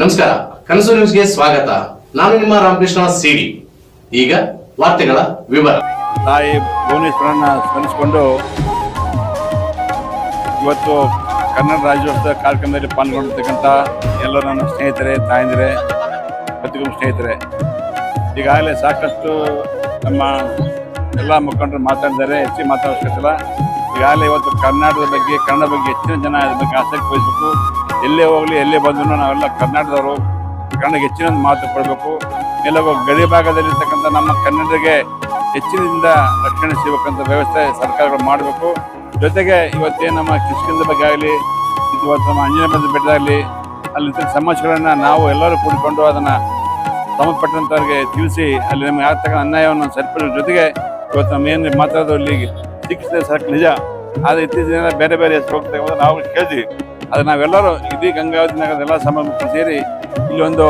ನಮಸ್ಕಾರ, ಕನಸು ನ್ಯೂಸ್ಗೆ ಸ್ವಾಗತ. ನಾನು ನಿಮ್ಮ ರಾಮಕೃಷ್ಣ ಸಿಡಿ. ಈಗ ವಾರ್ತೆಗಳ ವಿವರ. ತಾಯಿ ಭುವನೇಶ್ವರನ್ನ ಸ್ಮರಿಸಿಕೊಂಡು ಇವತ್ತು ಕನ್ನಡ ರಾಜ್ಯೋತ್ಸವ ಕಾರ್ಯಕ್ರಮದಲ್ಲಿ ಪಾಲ್ಗೊಂಡಿರ್ತಕ್ಕಂಥ ಎಲ್ಲ ನನ್ನ ಸ್ನೇಹಿತರೆ, ತಾಯಂದಿರೆ ಪ್ರತಿಗೂ ಸ್ನೇಹಿತರೆ. ಈಗಾಗಲೇ ಸಾಕಷ್ಟು ನಮ್ಮ ಎಲ್ಲ ಮುಖಂಡರು ಮಾತಾಡಿದ್ದಾರೆ, ಹೆಚ್ಚಿಗೆ ಮಾತಾಡೋಕ್ಕಿಲ್ಲ ಈಗಾಗಲೇ ಇವತ್ತು ಕರ್ನಾಟಕದ ಬಗ್ಗೆ, ಕನ್ನಡ ಬಗ್ಗೆ ಹೆಚ್ಚಿನ ಜನ ಅದ್ರ ಬಗ್ಗೆ ಆಸಕ್ತಿ ವಹಿಸಬೇಕು. ಎಲ್ಲೇ ಹೋಗಲಿ, ಎಲ್ಲೇ ಬಂದ್ರೂ ನಾವೆಲ್ಲ ಕರ್ನಾಟಕದವರು ಕನ್ನಡಕ್ಕೆ ಹೆಚ್ಚಿನ ಮಾತು ಕೊಡಬೇಕು. ಎಲ್ಲವೂ ಗಡಿ ಭಾಗದಲ್ಲಿರ್ತಕ್ಕಂಥ ನಮ್ಮ ಕನ್ನಡಿಗೆ ಹೆಚ್ಚಿನದಿಂದ ರಕ್ಷಣೆ ಸಿಗಬೇಕಂತ ವ್ಯವಸ್ಥೆ ಸರ್ಕಾರಗಳು ಮಾಡಬೇಕು. ಜೊತೆಗೆ ಇವತ್ತೇನು ನಮ್ಮ ಕಿಷ್ಕಿಂದ ಬಗ್ಗೆ ಆಗಲಿ ಇವತ್ತು ನಮ್ಮ ಅಂಜನ ಬಂದ ಬೆಟ್ಟದಾಗಲಿ, ಅಲ್ಲಿ ಸಮಸ್ಯೆಗಳನ್ನು ನಾವು ಎಲ್ಲರೂ ಕೂಡಿಕೊಂಡು ಅದನ್ನು ಸಂಬಂಧಪಟ್ಟಂಥವ್ರಿಗೆ ತಿಳಿಸಿ, ಅಲ್ಲಿ ನಮಗೆ ಆಗ್ತಕ್ಕಂಥ ಅನ್ಯಾಯವನ್ನು ಸರಿಪಡಿಸೋ ಜೊತೆಗೆ ಇವತ್ತು ನಮ್ಮ ಏನು ಮಾತಾಡೋದು ಇಲ್ಲಿ ಚಿಕಿತ್ಸೆ ಸಾಕು ನಿಜ. ಆದರೆ ಇತ್ತೀಚಿನ ಬೇರೆ ಬೇರೆ ಹೋಗ್ತಕ್ಕಂಥ ನಾವು ಕೇಳ್ತೀವಿ. ಅದು ನಾವೆಲ್ಲರೂ ಇಡೀ ಗಂಗಾವತಿ ನಗರದ ಎಲ್ಲ ಸಂಬಂಧ ಸೇರಿ ಒಂದು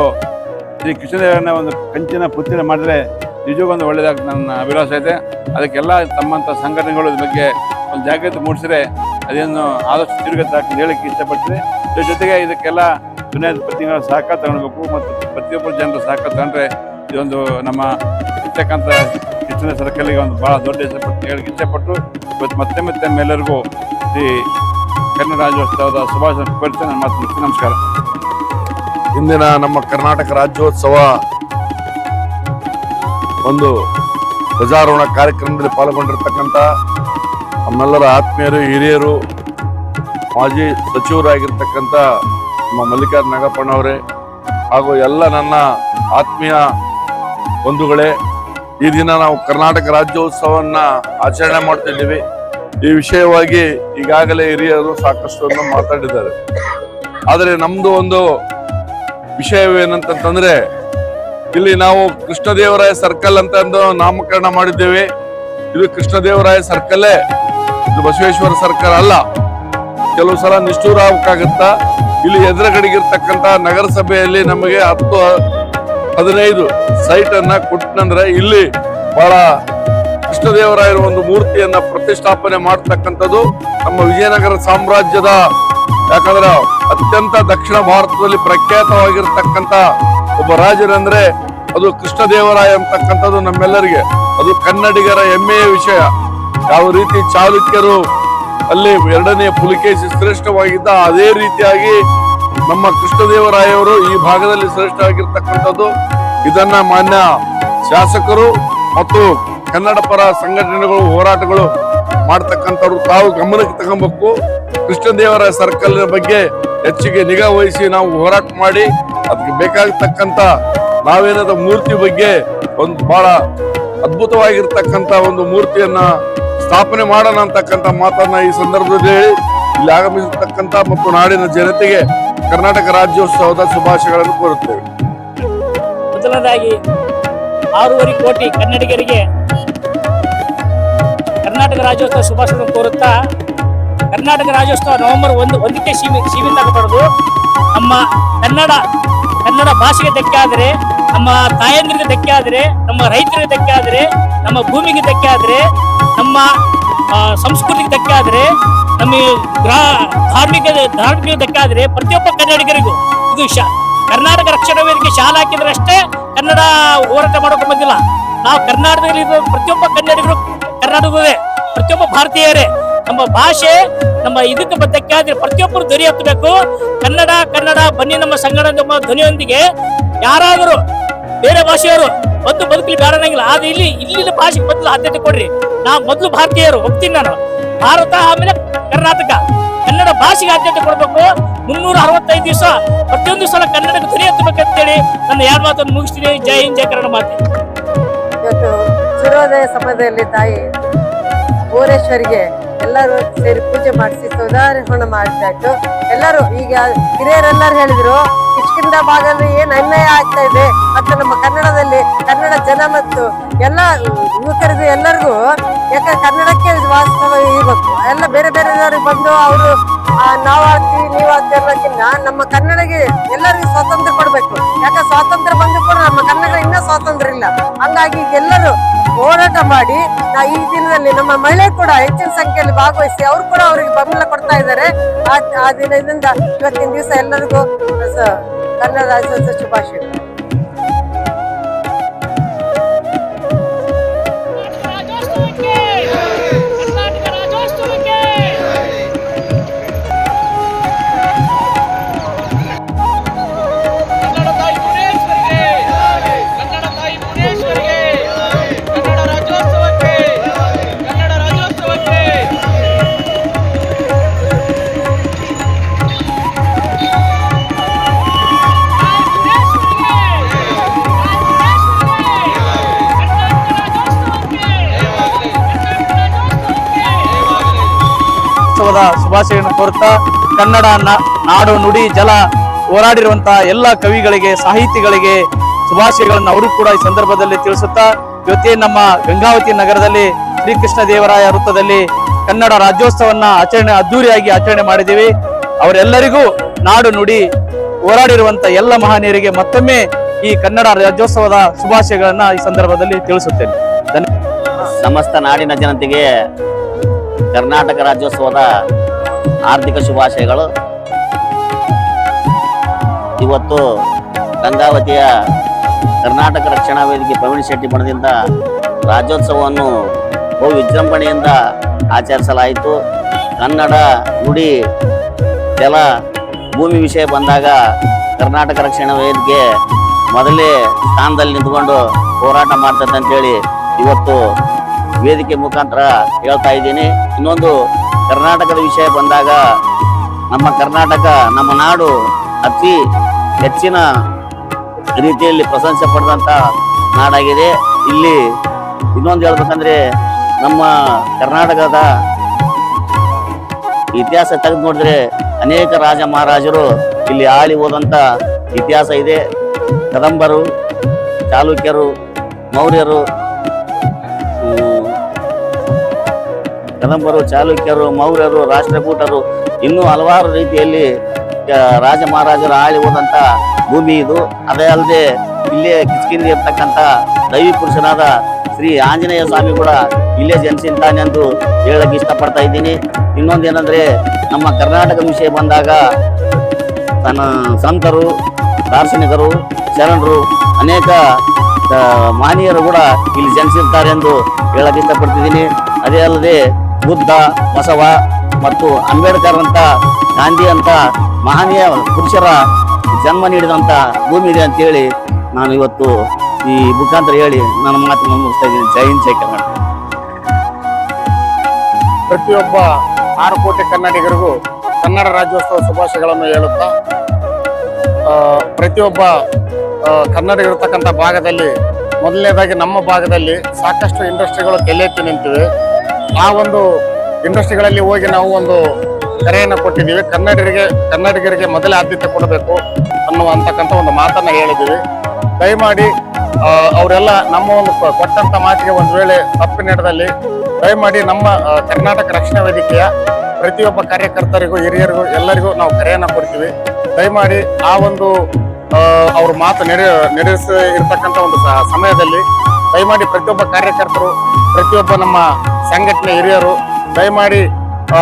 ಶ್ರೀ ಕೃಷ್ಣದೇವರನ್ನ ಒಂದು ಕಂಚಿನ ಪುತ್ತಿನ ಮಾಡಿದ್ರೆ ನಿಜಕ್ಕೂ ಒಂದು ಒಳ್ಳೇದಾಗ್ತದೆ ನನ್ನ ಅಭಿಲಾಷ ಇದೆ. ಅದಕ್ಕೆಲ್ಲ ತಮ್ಮಂಥ ಸಂಘಟನೆಗಳು ಇದ್ರ ಬಗ್ಗೆ ಒಂದು ಜಾಗೃತಿ ಮೂಡಿಸಿದ್ರೆ ಅದೇನು ಆದಷ್ಟು ತಿರುಗತ್ತೆ ಹಾಕಿ ಹೇಳಕ್ಕೆ ಇಷ್ಟಪಡ್ತೀನಿ. ಇದ್ರ ಜೊತೆಗೆ ಇದಕ್ಕೆಲ್ಲ ಚುನಾಯಿತ ಪ್ರತಿನಿಧಿಗಳ ಸಹಕಾರ ತಗೊಳ್ಬೇಕು ಮತ್ತು ಪ್ರತಿಯೊಬ್ಬರು ಜನರ ಸಹಕಾರ ತಗೊಂಡ್ರೆ ಇದೊಂದು ನಮ್ಮ ಇರ್ತಕ್ಕಂಥ ಕೃಷ್ಣ ಸರ್ಕಲ್ಗೆ ಒಂದು ಭಾಳ ದೊಡ್ಡ ಹೆಸರು ಹೇಳಕ್ಕೆ ಇಷ್ಟಪಟ್ಟು ಇವತ್ತು ಮತ್ತೆ ಮತ್ತೆ ಮೇಲರಿಗೂ ಈ ಕನ್ನಡ ರಾಜ್ಯೋತ್ಸವದ ಶುಭಾಶಯ ಕೋರ್ತೀನಿ ನನ್ನ ಮಾತು. ನಮಸ್ಕಾರ. ಇಂದಿನ ನಮ್ಮ ಕರ್ನಾಟಕ ರಾಜ್ಯೋತ್ಸವ ಒಂದು ಧ್ವಜಾರೋಹಣ ಕಾರ್ಯಕ್ರಮದಲ್ಲಿ ಪಾಲ್ಗೊಂಡಿರ್ತಕ್ಕಂಥ ನಮ್ಮೆಲ್ಲರ ಆತ್ಮೀಯರು, ಹಿರಿಯರು, ಮಾಜಿ ಸಚಿವರಾಗಿರ್ತಕ್ಕಂಥ ನಮ್ಮ ಮಲ್ಲಿಕಾರ್ಜುನ ನಾಗಪ್ಪಣ್ಣವರೇ ಹಾಗೂ ಎಲ್ಲ ನನ್ನ ಆತ್ಮೀಯ ಬಂಧುಗಳೇ, ಈ ದಿನ ನಾವು ಕರ್ನಾಟಕ ರಾಜ್ಯೋತ್ಸವವನ್ನು ಆಚರಣೆ ಮಾಡ್ತಿದ್ದೀವಿ ಈ ವಿಷಯವಾಗಿ ಈಗಾಗಲೇ ಹಿರಿಯರು ಸಾಕಷ್ಟು ಮಾತಾಡಿದ್ದಾರೆ. ಆದರೆ ನಮ್ದು ಒಂದು ವಿಷಯವೇನಂತಂದ್ರೆ ಇಲ್ಲಿ ನಾವು ಕೃಷ್ಣದೇವರಾಯ ಸರ್ಕಲ್ ಅಂತ ನಾಮಕರಣ ಮಾಡಿದ್ದೇವೆ. ಇದು ಕೃಷ್ಣದೇವರಾಯ ಸರ್ಕಲ್ಲೇ, ಇದು ಬಸವೇಶ್ವರ ಸರ್ಕಲ್ ಅಲ್ಲ. ಕೆಲವು ಸಲ ನಿಷ್ಠೂರ ಆಗಬೇಕಾಗತ್ತ, ಇಲ್ಲಿ ಎದುರುಗಡೆಗಿರ್ತಕ್ಕಂಥ ನಗರಸಭೆಯಲ್ಲಿ ನಮಗೆ ಹತ್ತು, ಹದಿನೈದು ಸೈಟ್ ಅನ್ನ ಕೊಟ್ಟನಂದ್ರೆ ಇಲ್ಲಿ ಬಹಳ ಕೃಷ್ಣದೇವರಾಯರ ಒಂದು ಮೂರ್ತಿಯನ್ನ ಪ್ರತಿಷ್ಠಾಪನೆ ಮಾಡತಕ್ಕಂಥದ್ದು ನಮ್ಮ ವಿಜಯನಗರ ಸಾಮ್ರಾಜ್ಯದ, ಯಾಕಂದ್ರೆ ಅತ್ಯಂತ ದಕ್ಷಿಣ ಭಾರತದಲ್ಲಿ ಪ್ರಖ್ಯಾತವಾಗಿರ್ತಕ್ಕಂಥ ಒಬ್ಬ ರಾಜರಂದ್ರೆ ಅದು ಕೃಷ್ಣದೇವರಾಯ ಅಂತಕ್ಕಂಥದ್ದು ನಮ್ಮೆಲ್ಲರಿಗೆ. ಅದು ಕನ್ನಡಿಗರ ಹೆಮ್ಮೆಯ ವಿಷಯ. ಯಾವ ರೀತಿ ಚಾಲುಕ್ಯರು ಅಲ್ಲಿ ಎರಡನೇ ಪುಲಿಕೇಶಿ ಶ್ರೇಷ್ಠವಾಗಿದ್ದ ಅದೇ ರೀತಿಯಾಗಿ ನಮ್ಮ ಕೃಷ್ಣದೇವರಾಯವರು ಈ ಭಾಗದಲ್ಲಿ ಶ್ರೇಷ್ಠವಾಗಿರ್ತಕ್ಕಂಥದ್ದು ಇದನ್ನ ಮಾನ್ಯ ಶಾಸಕರು ಮತ್ತು ಕನ್ನಡ ಪರ ಸಂಘಟನೆಗಳು ಹೋರಾಟಗಳು ಮಾಡ್ತಕ್ಕಂಥವ್ರು ತಾವು ಗಮನಕ್ಕೆ ತಗೊಬೇಕು. ಕೃಷ್ಣದೇವರ ಸರ್ಕಲ್ ಬಗ್ಗೆ ಹೆಚ್ಚಿಗೆ ನಿಗಾ ವಹಿಸಿ ನಾವು ಹೋರಾಟ ಮಾಡಿ, ಅದಕ್ಕೆ ಬೇಕಾಗಿರ್ತಕ್ಕಂಥ ನಾವೇನಾದ ಮೂರ್ತಿ ಬಗ್ಗೆ ಒಂದು ಬಹಳ ಅದ್ಭುತವಾಗಿರ್ತಕ್ಕಂಥ ಒಂದು ಮೂರ್ತಿಯನ್ನ ಸ್ಥಾಪನೆ ಮಾಡೋಣ ಅಂತಕ್ಕಂಥ ಮಾತನ್ನ ಈ ಸಂದರ್ಭದಲ್ಲಿ ಹೇಳಿ, ಇಲ್ಲಿ ಆಗಮಿಸಿರ್ತಕ್ಕಂಥ ಮತ್ತು ನಾಡಿನ ಜನತೆಗೆ ಕರ್ನಾಟಕ ರಾಜ್ಯೋತ್ಸವದ ಶುಭಾಶಯಗಳನ್ನು ಕೋರುತ್ತೇವೆ. ಮೊದಲನೇದಾಗಿ ಆರೂವರೆ ಕೋಟಿ ಕನ್ನಡಿಗರಿಗೆ ಕರ್ನಾಟಕ ರಾಜ್ಯೋತ್ಸವ ಶುಭಾಶಯ ಕೋರುತ್ತಾ, ಕರ್ನಾಟಕ ರಾಜ್ಯೋತ್ಸವ ನವೆಂಬರ್ ಒಂದು, ಒಂದಕ್ಕೆ ಸೀಮಿ ಸೀಮಿತ ಆಗಬಾರದು ನಮ್ಮ ಕನ್ನಡ ಕನ್ನಡ ಭಾಷೆಗೆ ಧಕ್ಕೆ ಆದರೆ, ನಮ್ಮ ತಾಯಂದ್ರಿಗೆ ಧಕ್ಕೆ ಆದರೆ, ನಮ್ಮ ರೈತರಿಗೆ ಧಕ್ಕೆ ಆದರೆ, ನಮ್ಮ ಭೂಮಿಗೆ ಧಕ್ಕೆ ಆದರೆ, ನಮ್ಮ ಸಂಸ್ಕೃತಿಗೆ ಧಕ್ಕೆ ಆದರೆ, ನಮ್ಮ ಗ್ರಾ, ಧಾರ್ಮಿಕ ಧಾರ್ಮಿಕ ಧಕ್ಕೆ ಆದರೆ ಪ್ರತಿಯೊಬ್ಬ ಕನ್ನಡಿಗರಿಗೂ ಇದು ಶಾ, ಕರ್ನಾಟಕ ರಕ್ಷಣಾ ವೇದಿಕೆ ಶಾಲೆ ಹಾಕಿದ್ರೆ ಅಷ್ಟೇ ಕನ್ನಡ ಹೋರಾಟ ಮಾಡೋಕೆ ಬಂದಿಲ್ಲ. ನಾವು ಕರ್ನಾಟಕದಲ್ಲಿ ಪ್ರತಿಯೊಬ್ಬ ಕನ್ನಡಿಗರು ಕರ್ನಾಟಕವೇ ಪ್ರತಿಯೊಬ್ಬ ಭಾರತೀಯರೇ. ನಮ್ಮ ಭಾಷೆ, ನಮ್ಮ ಇದಕ್ಕೆ ಬದ್ದಕ್ಕೆ ಆದ್ರೆ ಪ್ರತಿಯೊಬ್ಬರು ಧ್ವನಿ ಹತ್ತಬೇಕು ಕನ್ನಡ ಕನ್ನಡ, ಬನ್ನಿ ನಮ್ಮ ಸಂಗಡ ನಮ್ಮ ಧ್ವನಿಯೊಂದಿಗೆ ಯಾರಾದರೂ ಬೇರೆ ಭಾಷೆಯವರು ಒಂದು ಬದುಕಲಿ ಬೇಡನಂಗಿಲ್ಲ ಆದ್ರೆ ಇಲ್ಲಿ, ಇಲ್ಲಿನ ಭಾಷೆಗೆ ಮೊದಲು ಆದ್ಯತೆ ಕೊಡ್ರಿ. ನಾ ಮೊದಲು ಭಾರತೀಯರು ಹೋಗ್ತೀನಿ ನಾನು. ಭಾರತ ಆಮೇಲೆ ಕರ್ನಾಟಕ. ಕನ್ನಡ ಭಾಷೆಗೆ ಆದ್ಯತೆ ಕೊಡಬೇಕು. ಮುನ್ನೂರ ಅರವತ್ತೈದು ದಿವಸ, ಪ್ರತಿಯೊಂದು ಸಲ ಕನ್ನಡಕ್ಕೆ ಧ್ವನಿ ಎತ್ತಬೇಕಂತೇಳಿ ನನ್ನ ಎರಡು ಮಾತನ್ನು ಮುಗಿಸ್ತೀನಿ. ಜೈ ಹಿಂದ್, ಜೈ ಕನ್ನಡ ಮಾತೆ. ಸೂರ್ಯೋದಯ ಸಮಯದಲ್ಲಿ ತಾಯಿ ಭುವನೇಶ್ವರಿಗೆ ಎಲ್ಲರೂ ಸೇರಿ ಪೂಜೆ ಮಾಡಿಸಿ ಸೌದಾರೋಹಣ ಇತ್ತು ಎಲ್ಲರೂ ಈಗ ಹಿರಿಯರೆಲ್ಲರೂ ಹೇಳಿದ್ರು ಕಿಷ್ಕಿಂದ ಭಾಗದಲ್ಲಿ ಏನು ಅನ್ಯಾಯ ಆಗ್ತಾ ಇದೆ? ಮತ್ತು ನಮ್ಮ ಕನ್ನಡದಲ್ಲಿ ಕನ್ನಡ ಜನ ಮತ್ತು ಎಲ್ಲ ಯುವಕರಿಗೂ ಎಲ್ಲರಿಗೂ ಯಾಕೆ ಕನ್ನಡಕ್ಕೆ ವಾಸ್ತವ ಇರಬೇಕು ಎಲ್ಲ ಬೇರೆ ಬೇರೆದವ್ರಿಗೆ ಬಂದು ಅವರು ನಾವು ಆಗ್ತೀವಿ ನೀವು ಆಗ್ತೀವಿ ಅನ್ನೋಕ್ಕಿಂತ ನಮ್ಮ ಕನ್ನಡಿಗೆ ಎಲ್ಲರಿಗೂ ಸ್ವಾತಂತ್ರ್ಯ ಕೊಡಬೇಕು. ಯಾಕೆ ಸ್ವಾತಂತ್ರ್ಯ ಬಂದು ಕೂಡ ನಮ್ಮ ಕನ್ನಡ ಇನ್ನೂ ಸ್ವಾತಂತ್ರ್ಯ ಇಲ್ಲ. ಹಂಗಾಗಿ ಎಲ್ಲರೂ ಹೋರಾಟ ಮಾಡಿ ಈ ದಿನದಲ್ಲಿ ನಮ್ಮ ಮಹಿಳೆ ಕೂಡ ಹೆಚ್ಚಿನ ಸಂಖ್ಯೆಯಲ್ಲಿ ಭಾಗವಹಿಸಿ ಅವರು ಕೂಡ ಅವರಿಗೆ ಬೆಂಬಲ ಕೊಡ್ತಾ ಇದ್ದಾರೆ. ಆ ದಿನದಿಂದ ಇವತ್ತಿನ ದಿವಸ ಎಲ್ಲರಿಗೂ ಕನ್ನಡ ರಾಜ್ಯೋತ್ಸವ ಶುಭಾಶಯಗಳು. ಉತ್ಸವದ ಶುಭಾಶಯಗಳನ್ನು ಕೋರುತ್ತಾ ಕನ್ನಡ ನಾಡು ನುಡಿ ಜಲ ಹೋರಾಡಿರುವಂತಹ ಎಲ್ಲ ಕವಿಗಳಿಗೆ, ಸಾಹಿತಿಗಳಿಗೆ ಶುಭಾಶಯಗಳನ್ನು ಅವರು ಕೂಡ ಈ ಸಂದರ್ಭದಲ್ಲಿ ತಿಳಿಸುತ್ತಾ ಜೊತೆ ನಮ್ಮ ಗಂಗಾವತಿ ನಗರದಲ್ಲಿ ಶ್ರೀಕೃಷ್ಣ ದೇವರಾಯ ವೃತ್ತದಲ್ಲಿ ಕನ್ನಡ ರಾಜ್ಯೋತ್ಸವನ್ನ ಆಚರಣೆ, ಅದ್ದೂರಿಯಾಗಿ ಆಚರಣೆ ಮಾಡಿದ್ದೀವಿ. ಅವರೆಲ್ಲರಿಗೂ ನಾಡು ನುಡಿ ಹೋರಾಡಿರುವಂತ ಎಲ್ಲ ಮಹನೀಯರಿಗೆ ಮತ್ತೊಮ್ಮೆ ಈ ಕನ್ನಡ ರಾಜ್ಯೋತ್ಸವದ ಶುಭಾಶಯಗಳನ್ನ ಈ ಸಂದರ್ಭದಲ್ಲಿ ತಿಳಿಸುತ್ತೇನೆ. ಧನ್ಯವಾದ ಸಮಸ್ತ ನಾಡಿನ ಜನತೆಗೆ ಕರ್ನಾಟಕ ರಾಜ್ಯೋತ್ಸವದ ಆರ್ಥಿಕ ಶುಭಾಶಯಗಳು. ಇವತ್ತು ಗಂಗಾವತಿಯ ಕರ್ನಾಟಕ ರಕ್ಷಣಾ ವೇದಿಕೆ ಪ್ರವೀಣ್ ಶೆಟ್ಟಿ ಬಣದಿಂದ ರಾಜ್ಯೋತ್ಸವವನ್ನು ಬಹು ವಿಜೃಂಭಣೆಯಿಂದ ಆಚರಿಸಲಾಯಿತು. ಕನ್ನಡ ನುಡಿ ಜಲ, ಭೂಮಿ ವಿಷಯ ಬಂದಾಗ ಕರ್ನಾಟಕ ರಕ್ಷಣಾ ವೇದಿಕೆ ಮೊದಲೇ ಸ್ಥಾನದಲ್ಲಿ ನಿಂತ್ಕೊಂಡು ಹೋರಾಟ ಮಾಡ್ತದೆ ಅಂತೇಳಿ ಇವತ್ತು ವೇದಿಕೆ ಮುಖಾಂತರ ಹೇಳ್ತಾ ಇದ್ದೀನಿ. ಇನ್ನೊಂದು ಕರ್ನಾಟಕದ ವಿಷಯ ಬಂದಾಗ ನಮ್ಮ ಕರ್ನಾಟಕ, ನಮ್ಮ ನಾಡು ಅತಿ ಹೆಚ್ಚಿನ ರೀತಿಯಲ್ಲಿ ಪ್ರಶಂಸೆ ಪಡೆದಂತ ನಾಡಾಗಿದೆ. ಇಲ್ಲಿ ಇನ್ನೊಂದು ಹೇಳ್ಬೇಕಂದ್ರೆ ನಮ್ಮ ಕರ್ನಾಟಕದ ಇತಿಹಾಸ ತೆಗೆದು ನೋಡಿದ್ರೆ ಅನೇಕ ರಾಜ ಮಹಾರಾಜರು ಇಲ್ಲಿ ಆಳಿ ಹೋದಂಥ ಇತಿಹಾಸ ಇದೆ. ಕದಂಬರು, ಚಾಲುಕ್ಯರು, ಮೌರ್ಯರು ಕದಂಬರು, ಚಾಲುಕ್ಯರು, ಮೌರ್ಯರು, ರಾಷ್ಟ್ರಕೂಟರು, ಇನ್ನೂ ಹಲವಾರು ರೀತಿಯಲ್ಲಿ ರಾಜ ಮಹಾರಾಜರು ಆಳಿ ಹೋದಂಥ ಭೂಮಿ ಇದು. ಅದೇ ಅಲ್ಲದೆ ಇಲ್ಲೇ ಕಿಚ್ಕಿಂದಿ ಇರ್ತಕ್ಕಂಥ ದೈವಿ ಪುರುಷನಾದ ಶ್ರೀ ಆಂಜನೇಯ ಸ್ವಾಮಿ ಕೂಡ ಇಲ್ಲೇ ಜನಿಸಿದ್ದಾನೆ ಎಂದು ಹೇಳಕ್ಕೆ ಇಷ್ಟಪಡ್ತಾ ಇದ್ದೀನಿ. ಇನ್ನೊಂದು ಏನಂದರೆ, ನಮ್ಮ ಕರ್ನಾಟಕ ವಿಷಯ ಬಂದಾಗ ತನ್ನ ಸಂತರು, ದಾರ್ಶನಿಕರು, ಶರಣರು, ಅನೇಕ ಮಾನೀಯರು ಕೂಡ ಇಲ್ಲಿ ಜನಿಸಿರ್ತಾರೆ ಎಂದು ಹೇಳಕ್ಕೆ ಇಷ್ಟಪಡ್ತಿದ್ದೀನಿ. ಅದೇ ಅಲ್ಲದೆ ಬುದ್ಧ, ಬಸವ ಮತ್ತು ಅಂಬೇಡ್ಕರ್ ಅಂತ ಗಾಂಧಿ ಅಂತ ಮಹನೀಯ ಪುರುಷರ ಜನ್ಮ ನೀಡಿದಂಥ ಭೂಮಿ ಇದೆ ಅಂತೇಳಿ ನಾನು ಇವತ್ತು ಈ ಮುಖಾಂತರ ಹೇಳಿ ನನ್ನ ಮಾತನ್ನು ಮುಗಿಸ್ತಾ ಇದ್ದೀನಿ. ಜೈ ಹಿಂದ್, ಜೈ ಕರ್ನಾಟಕ. ಪ್ರತಿಯೊಬ್ಬ ಆರು ಕೋಟಿ ಕನ್ನಡಿಗರಿಗೂ ಕನ್ನಡ ರಾಜ್ಯೋತ್ಸವ ಶುಭಾಶಯಗಳನ್ನು ಹೇಳುತ್ತಾ ಪ್ರತಿಯೊಬ್ಬ ಕನ್ನಡ ಕನ್ನಡಿಗರಿರ್ತಕ್ಕಂಥ ಭಾಗದಲ್ಲಿ, ಮೊದಲನೇದಾಗಿ ನಮ್ಮ ಭಾಗದಲ್ಲಿ ಸಾಕಷ್ಟು ಇಂಡಸ್ಟ್ರಿಗಳು ತಲೆಎತ್ತಿ ನಿಂತಿವೆ. ಆ ಒಂದು ಇಂಡಸ್ಟ್ರಿಗಳಲ್ಲಿ ಹೋಗಿ ನಾವು ಒಂದು ಕರೆಯನ್ನು ಕೊಟ್ಟಿದ್ದೀವಿ. ಕನ್ನಡಿಗರಿಗೆ ಕನ್ನಡಿಗರಿಗೆ ಮೊದಲೇ ಆದ್ಯತೆ ಕೊಡಬೇಕು ಅನ್ನುವ ಅಂತಕ್ಕಂಥ ಒಂದು ಮಾತನ್ನು ಹೇಳಿದ್ದೀವಿ. ದಯಮಾಡಿ ಅವರೆಲ್ಲ ನಮ್ಮ ಒಂದು ಕೊಟ್ಟಂಥ ಮಾತಿಗೆ ಒಂದು ವೇಳೆ ತಪ್ಪು ನಡೆದಲ್ಲಿ ದಯಮಾಡಿ ನಮ್ಮ ಕರ್ನಾಟಕ ರಕ್ಷಣಾ ವೇದಿಕೆಯ ಪ್ರತಿಯೊಬ್ಬ ಕಾರ್ಯಕರ್ತರಿಗೂ, ಹಿರಿಯರಿಗೂ, ಎಲ್ಲರಿಗೂ ನಾವು ಕರೆಯನ್ನು ಕೊಡ್ತೀವಿ. ದಯಮಾಡಿ ಆ ಒಂದು ಅವ್ರ ಮಾತು ನೆರೆ ನಡೆಸ ಇರ್ತಕ್ಕಂಥ ಒಂದು ಸಮಯದಲ್ಲಿ ದಯಮಾಡಿ ಪ್ರತಿಯೊಬ್ಬ ಕಾರ್ಯಕರ್ತರು ಪ್ರತಿಯೊಬ್ಬ ನಮ್ಮ ಸಂಘಟನೆ ಹಿರಿಯರು ದಯಮಾಡಿ ಆ,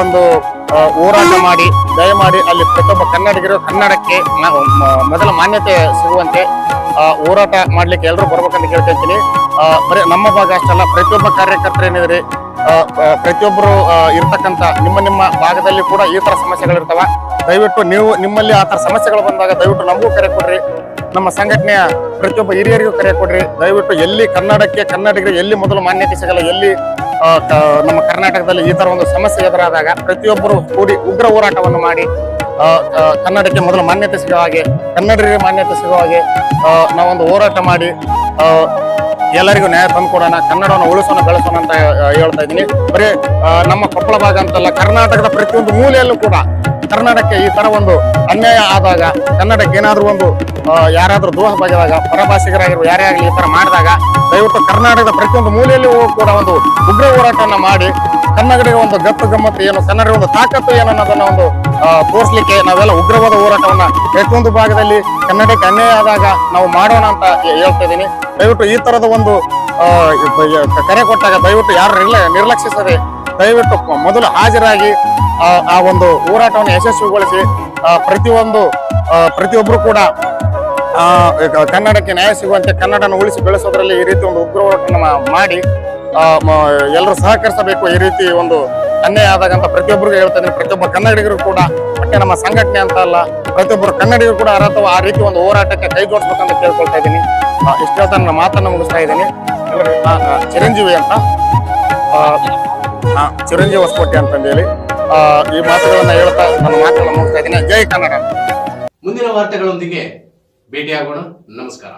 ಒಂದು ಹೋರಾಟ ಮಾಡಿ ದಯಮಾಡಿ ಅಲ್ಲಿ ಪ್ರತಿಯೊಬ್ಬ ಕನ್ನಡಿಗರು ಕನ್ನಡಕ್ಕೆ ಮೊದಲ ಮಾನ್ಯತೆ ಸಿಗುವಂತೆ ಹೋರಾಟ ಮಾಡ್ಲಿಕ್ಕೆ ಎಲ್ಲರೂ ಬರ್ಬೇಕಂತ ಕೇಳ್ಕೊಂತೀನಿ ಬರೀ ನಮ್ಮ ಭಾಗ ಅಷ್ಟಲ್ಲ ಪ್ರತಿಯೊಬ್ಬ ಕಾರ್ಯಕರ್ತರು ಏನಿದ್ರಿ ಪ್ರತಿಯೊಬ್ಬರು ಇರ್ತಕ್ಕಂಥ ನಿಮ್ಮ ನಿಮ್ಮ ಭಾಗದಲ್ಲಿ ಕೂಡ ಈ ತರ ಸಮಸ್ಯೆಗಳಿರ್ತವೆ. ದಯವಿಟ್ಟು ನೀವು ನಿಮ್ಮಲ್ಲಿ ಆ ತರ ಸಮಸ್ಯೆಗಳು ಬಂದಾಗ ದಯವಿಟ್ಟು ನಮಗೂ ಕರೆ ಕೊಡ್ರಿ. ನಮ್ಮ ಸಂಘಟನೆಯ ಪ್ರತಿಯೊಬ್ಬ ಹಿರಿಯರಿಗೂ ಕರೆ ಕೊಡ್ರಿ. ದಯವಿಟ್ಟು ಎಲ್ಲಿ ಕನ್ನಡಕ್ಕೆ, ಕನ್ನಡಿಗರಿಗೆ ಎಲ್ಲಿ ಮೊದಲು ಮಾನ್ಯತೆ ಸಿಗಲ್ಲ, ಎಲ್ಲಿ ನಮ್ಮ ಕರ್ನಾಟಕದಲ್ಲಿ ಈ ತರ ಒಂದು ಸಮಸ್ಯೆ ಎದುರಾದಾಗ ಪ್ರತಿಯೊಬ್ಬರು ಕೂಡಿ ಉಗ್ರ ಹೋರಾಟವನ್ನು ಮಾಡಿ ಕನ್ನಡಕ್ಕೆ ಮೊದಲು ಮಾನ್ಯತೆ ಸಿಗೋ ಹಾಗೆ, ಕನ್ನಡಿಗರಿಗೆ ಮಾನ್ಯತೆ ಸಿಗೋ ಹಾಗೆ ನಾವೊಂದು ಹೋರಾಟ ಮಾಡಿ ಎಲ್ಲರಿಗೂ ನ್ಯಾಯ ತಂದುಕೊಡೋಣ ಕನ್ನಡವನ್ನು ಉಳಿಸೋಣ, ಬೆಳೆಸೋಣ ಅಂತ ಹೇಳ್ತಾ ಇದ್ದೀನಿ. ಬರೀ ನಮ್ಮ ಕೊಪ್ಪಳ ಭಾಗ ಅಂತಲ್ಲ, ಕರ್ನಾಟಕದ ಪ್ರತಿಯೊಂದು ಮೂಲೆಯಲ್ಲೂ ಕೂಡ ಕರ್ನಾಟಕಕ್ಕೆ ಈ ತರ ಒಂದು ಅನ್ಯಾಯ ಆದಾಗ, ಕನ್ನಡಕ್ಕೆ ಏನಾದ್ರೂ ಒಂದು ಯಾರಾದ್ರೂ ದ್ರೋಹ ಬಗೆದಾಗ ಪರಭಾಷಿಗರಾಗಿರುವ ಯಾರೇ ಆಗಲಿ ಈ ತರ ಮಾಡಿದಾಗ, ದಯವಿಟ್ಟು ಕರ್ನಾಟಕದ ಪ್ರತಿಯೊಂದು ಮೂಲೆಯಲ್ಲಿ ಕೂಡ ಒಂದು ಉಗ್ರ ಹೋರಾಟವನ್ನು ಮಾಡಿ ಕನ್ನಡಿಗೆ ಒಂದು ಗತ್ತು ಗಮ್ಮತ್ತು ಏನು ಕನ್ನಡ ಒಂದು ತಾಕತ್ತು ಏನು ಅನ್ನೋದನ್ನ ಒಂದು ತೋರಿಸ್ಲಿಕ್ಕೆ ನಾವೆಲ್ಲ ಉಗ್ರವಾದ ಹೋರಾಟವನ್ನ ಪ್ರತಿಯೊಂದು ಭಾಗದಲ್ಲಿ ಕನ್ನಡಕ್ಕೆ ಅನ್ಯಾಯ ಆದಾಗ ನಾವು ಮಾಡೋಣ ಅಂತ ಹೇಳ್ತಾ ಇದ್ದೀನಿ. ದಯವಿಟ್ಟು ಈ ತರದ ಒಂದು ಕರೆ ಕೊಟ್ಟಾಗ ದಯವಿಟ್ಟು ಯಾರು ನಿರ್ಲ, ನಿರ್ಲಕ್ಷಿಸದೆ ದಯವಿಟ್ಟು ಮೊದಲು ಹಾಜರಾಗಿ ಆ, ಒಂದು ಹೋರಾಟವನ್ನು ಯಶಸ್ವಿಗೊಳಿಸಿ ಪ್ರತಿಯೊಂದು ಪ್ರತಿಯೊಬ್ಬರು ಕೂಡ ಕನ್ನಡಕ್ಕೆ ನ್ಯಾಯ ಸಿಗುವಂತೆ ಕನ್ನಡನ ಉಳಿಸಿ ಬೆಳೆಸೋದ್ರಲ್ಲಿ ಈ ರೀತಿ ಒಂದು ಉಗ್ರ ಹೋರಾಟವನ್ನು ಮಾಡಿ ಎಲ್ಲರೂ ಸಹಕರಿಸಬೇಕು ಈ ರೀತಿ ಒಂದು ಅನ್ಯಾಯ ಆದಾಗಂತ ಪ್ರತಿಯೊಬ್ಬರಿಗೂ ಹೇಳ್ತಾ ಇದ್ದೀನಿ ಪ್ರತಿಯೊಬ್ಬ ಕನ್ನಡಿಗರು ಕೂಡ ಮತ್ತೆ ನಮ್ಮ ಸಂಘಟನೆ ಅಂತ ಅಲ್ಲ ಪ್ರತಿಯೊಬ್ಬರು ಕನ್ನಡಿಗರು ಕೂಡ ಅರ್ಹ ಆ ರೀತಿ ಒಂದು ಹೋರಾಟಕ್ಕೆ ಕೈ ಜೋಡಿಸ್ಬೇಕಂತ ಕೇಳ್ಕೊಳ್ತಾ ಇದ್ದೀನಿ. ಇಷ್ಟೇ ಹೇಳ್ತಾ ನನ್ನ ಮಾತನ್ನು ಮುಗಿಸ್ತಾ ಇದ್ದೀನಿ. ಚಿರಂಜೀವಿ ಅಂತ. ಆ, ಚಿರಂಜೀವಿ ಹೊಸಕೋಟೆ ಅಂತಂದೇಳಿ. ಈ ಮಾತುಗಳನ್ನ ಹೇಳ್ತಾ ನನ್ನ ಮಾತುಗಳನ್ನ ಮುಗಿಸ್ತಾ ಇದ್ದೀನಿ. ಜೈ ಕನ್ನಡ. ಮುಂದಿನ ವಾರ್ತೆಗಳೊಂದಿಗೆ ಭೇಟಿಯಾಗೋಣ. ನಮಸ್ಕಾರ.